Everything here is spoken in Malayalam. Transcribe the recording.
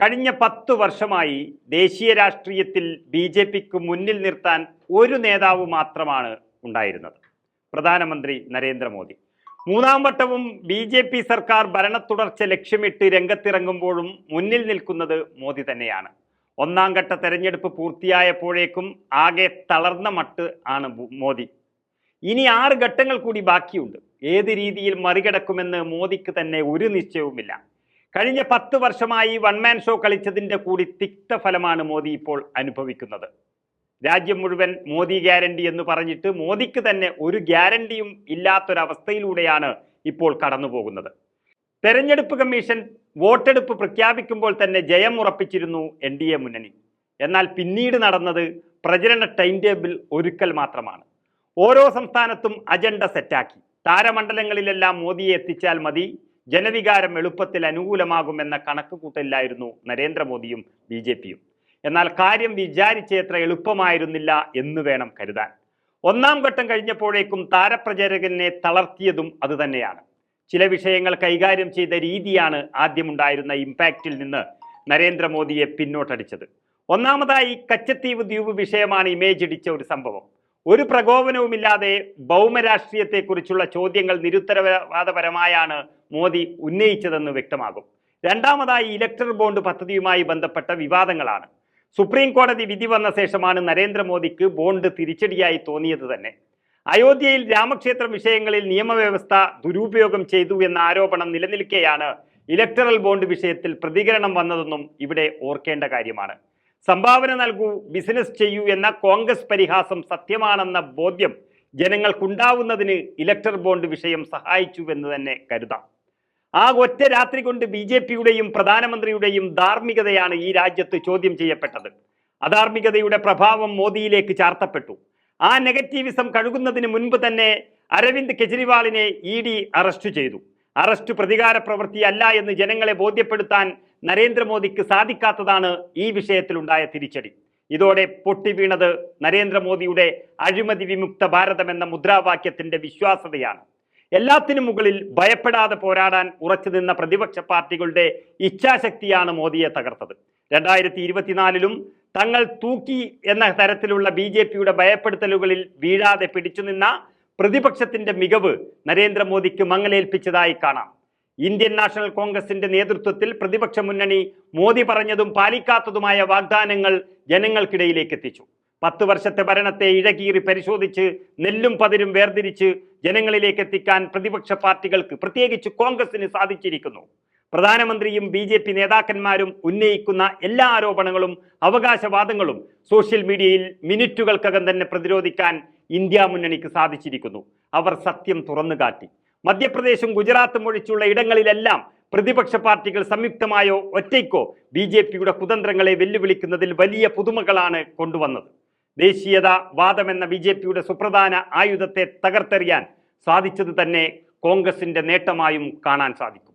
കഴിഞ്ഞ പത്തു വർഷമായി ദേശീയ രാഷ്ട്രീയത്തിൽ ബി ജെ പിക്ക് മുന്നിൽ നിർത്താൻ ഒരു നേതാവ് മാത്രമാണ് ഉണ്ടായിരുന്നത്. പ്രധാനമന്ത്രി നരേന്ദ്രമോദി. മൂന്നാം വട്ടവും ബി ജെ പി സർക്കാർ ഭരണത്തുടർച്ച ലക്ഷ്യമിട്ട് രംഗത്തിറങ്ങുമ്പോഴും മുന്നിൽ നിൽക്കുന്നത് മോദി തന്നെയാണ്. ഒന്നാം ഘട്ട തെരഞ്ഞെടുപ്പ് പൂർത്തിയായപ്പോഴേക്കും ആകെ തളർന്ന മട്ട് ആണ് മോദി. ഇനി ആറ് ഘട്ടങ്ങൾ കൂടി ബാക്കിയുണ്ട്. ഏത് രീതിയിൽ മറികടക്കുമെന്ന് മോദിക്ക് തന്നെ ഒരു നിശ്ചയവുമില്ല. കഴിഞ്ഞ പത്ത് വർഷമായി വൺമാൻ ഷോ കളിച്ചതിന്റെ കൂടി തിക്തഫലമാണ് മോദി ഇപ്പോൾ അനുഭവിക്കുന്നത്. രാജ്യം മുഴുവൻ മോദി ഗ്യാരണ്ടി എന്ന് പറഞ്ഞിട്ട് മോദിക്ക് തന്നെ ഒരു ഗ്യാരണ്ടിയും ഇല്ലാത്തൊരവസ്ഥയിലൂടെയാണ് ഇപ്പോൾ കടന്നു പോകുന്നത് തെരഞ്ഞെടുപ്പ് കമ്മീഷൻ വോട്ടെടുപ്പ് പ്രഖ്യാപിക്കുമ്പോൾ തന്നെ ജയം ഉറപ്പിച്ചിരുന്നു എൻ ഡി എ മുന്നണി. എന്നാൽ പിന്നീട് നടന്നത് പ്രചരണ ടൈം ടേബിൾ ഒരുക്കൽ മാത്രമാണ്. ഓരോ സംസ്ഥാനത്തും അജണ്ട സെറ്റാക്കി. താരമണ്ഡലങ്ങളിലെല്ലാം മോദിയെ എത്തിച്ചാൽ മതി ജനവികാരം എളുപ്പത്തിൽ അനുകൂലമാകുമെന്ന കണക്കുകൂട്ടലിലായിരുന്നു നരേന്ദ്രമോദിയും ബി ജെ പിയും. എന്നാൽ കാര്യം വിചാരിച്ചത്ര എളുപ്പമായിരുന്നില്ല എന്ന് വേണം കരുതാൻ. ഒന്നാം ഘട്ടം കഴിഞ്ഞപ്പോഴേക്കും താരപ്രചാരകനെ തളർത്തിയതും അതുതന്നെയാണ് ചില വിഷയങ്ങൾ കൈകാര്യം ചെയ്ത രീതിയാണ് ആദ്യമുണ്ടായിരുന്ന ഇമ്പാക്റ്റിൽ നിന്ന് നരേന്ദ്രമോദിയെ പിന്നോട്ടടിച്ചത്. ഒന്നാമതായി കച്ചത്തീവ് ദ്വീപ് വിഷയമാണ് ഇമേജ് ഇടിച്ച ഒരു സംഭവം. ഒരു പ്രകോപനവുമില്ലാതെ ഭൗമരാഷ്ട്രീയത്തെക്കുറിച്ചുള്ള ചോദ്യങ്ങൾ നിരുത്തരവാദപരമായാണ് മോദി ഉന്നയിച്ചതെന്ന് വ്യക്തമാകും. രണ്ടാമതായി ഇലക്ട്രൽ ബോണ്ട് പദ്ധതിയുമായി ബന്ധപ്പെട്ട വിവാദങ്ങളാണ്. സുപ്രീം കോടതി വിധി വന്ന ശേഷമാണ് നരേന്ദ്രമോദിക്ക് ബോണ്ട് തിരിച്ചടിയായി തോന്നിയത് തന്നെ. അയോധ്യയിൽ രാമക്ഷേത്ര വിഷയങ്ങളിൽ നിയമവ്യവസ്ഥ ദുരുപയോഗം ചെയ്തു എന്ന ആരോപണം നിലനിൽക്കെയാണ് ഇലക്ടറൽ ബോണ്ട് വിഷയത്തിൽ പ്രതികരണം വന്നതെന്നും ഇവിടെ ഓർക്കേണ്ട കാര്യമാണ്. സംഭാവന നൽകൂ ബിസിനസ് ചെയ്യൂ എന്ന കോൺഗ്രസ് പരിഹാസം സത്യമാണെന്ന ബോധ്യം ജനങ്ങൾക്കുണ്ടാവുന്നതിന് ഇലക്ടർ ബോണ്ട് വിഷയം സഹായിച്ചു എന്ന് തന്നെ കരുതാം. ആ ഒറ്റ രാത്രി കൊണ്ട് ബി ജെ പിയുടെയും പ്രധാനമന്ത്രിയുടെയും ധാർമ്മികതയാണ് ഈ രാജ്യത്ത് ചോദ്യം ചെയ്യപ്പെട്ടത്. അധാർമികതയുടെ പ്രഭാവം മോദിയിലേക്ക് ചാർത്തപ്പെട്ടു. ആ നെഗറ്റീവിസം കഴുകുന്നതിന് മുൻപ് തന്നെ അരവിന്ദ് കെജ്രിവാളിനെ ഇ ഡി അറസ്റ്റ് ചെയ്തു. അറസ്റ്റ് പ്രതികാര പ്രവൃത്തിയല്ല എന്ന് ജനങ്ങളെ ബോധ്യപ്പെടുത്താൻ നരേന്ദ്രമോദിക്ക് സാധിക്കാത്തതാണ് ഈ വിഷയത്തിലുണ്ടായ തിരിച്ചടി. ഇതോടെ പൊട്ടി വീണത് നരേന്ദ്രമോദിയുടെ അഴിമതി വിമുക്ത ഭാരതം എന്ന മുദ്രാവാക്യത്തിന്റെ വിശ്വാസതയാണ് എല്ലാത്തിനും മുകളിൽ ഭയപ്പെടാതെ പോരാടാൻ ഉറച്ചു നിന്ന പ്രതിപക്ഷ പാർട്ടികളുടെ ഇച്ഛാശക്തിയാണ് മോദിയെ തകർത്തത്. രണ്ടായിരത്തി ഇരുപത്തിനാലിലും തങ്ങൾ തൂക്കി എന്ന തരത്തിലുള്ള ബി ജെ പിയുടെ ഭയപ്പെടുത്തലുകളിൽ വീഴാതെ പിടിച്ചു നിന്ന പ്രതിപക്ഷത്തിന്റെ മികവ് നരേന്ദ്രമോദിക്ക് മങ്ങലേൽപ്പിച്ചതായി കാണാം. ഇന്ത്യൻ നാഷണൽ കോൺഗ്രസിന്റെ നേതൃത്വത്തിൽ പ്രതിപക്ഷ മുന്നണി മോദി പറഞ്ഞതും പാലിക്കാത്തതുമായ വാഗ്ദാനങ്ങൾ ജനങ്ങൾക്കിടയിലേക്ക് എത്തിച്ചു. പത്ത് വർഷത്തെ ഭരണത്തെ ഇഴകീറി പരിശോധിച്ച് നെല്ലും പതിരും വേർതിരിച്ച് ജനങ്ങളിലേക്ക് എത്തിക്കാൻ പ്രതിപക്ഷ പാർട്ടികൾക്ക് പ്രത്യേകിച്ച് കോൺഗ്രസിന് സാധിച്ചിരിക്കുന്നു. പ്രധാനമന്ത്രിയും ബി ജെ പി നേതാക്കന്മാരും ഉന്നയിക്കുന്ന എല്ലാ ആരോപണങ്ങളും അവകാശവാദങ്ങളും സോഷ്യൽ മീഡിയയിൽ മിനിറ്റുകൾക്കകം തന്നെ പ്രതിരോധിക്കാൻ ഇന്ത്യ മുന്നണിക്ക് സാധിച്ചിരിക്കുന്നു. അവർ സത്യം തുറന്നു കാട്ടി മധ്യപ്രദേശും ഗുജറാത്തും ഒഴിച്ചുള്ള ഇടങ്ങളിലെല്ലാം പ്രതിപക്ഷ പാർട്ടികൾ സംയുക്തമായോ ഒറ്റയ്ക്കോ ബി ജെ പിയുടെ കുതന്ത്രങ്ങളെ വെല്ലുവിളിക്കുന്നതിൽ വലിയ പുതുമകളാണ് കൊണ്ടുവന്നത്. ദേശീയത വാദമെന്ന ബി ജെ പിയുടെ സുപ്രധാന ആയുധത്തെ തകർത്തെറിയാൻ സാധിച്ചത് തന്നെ കോൺഗ്രസിന്റെ നേട്ടമായും കാണാൻ സാധിക്കും.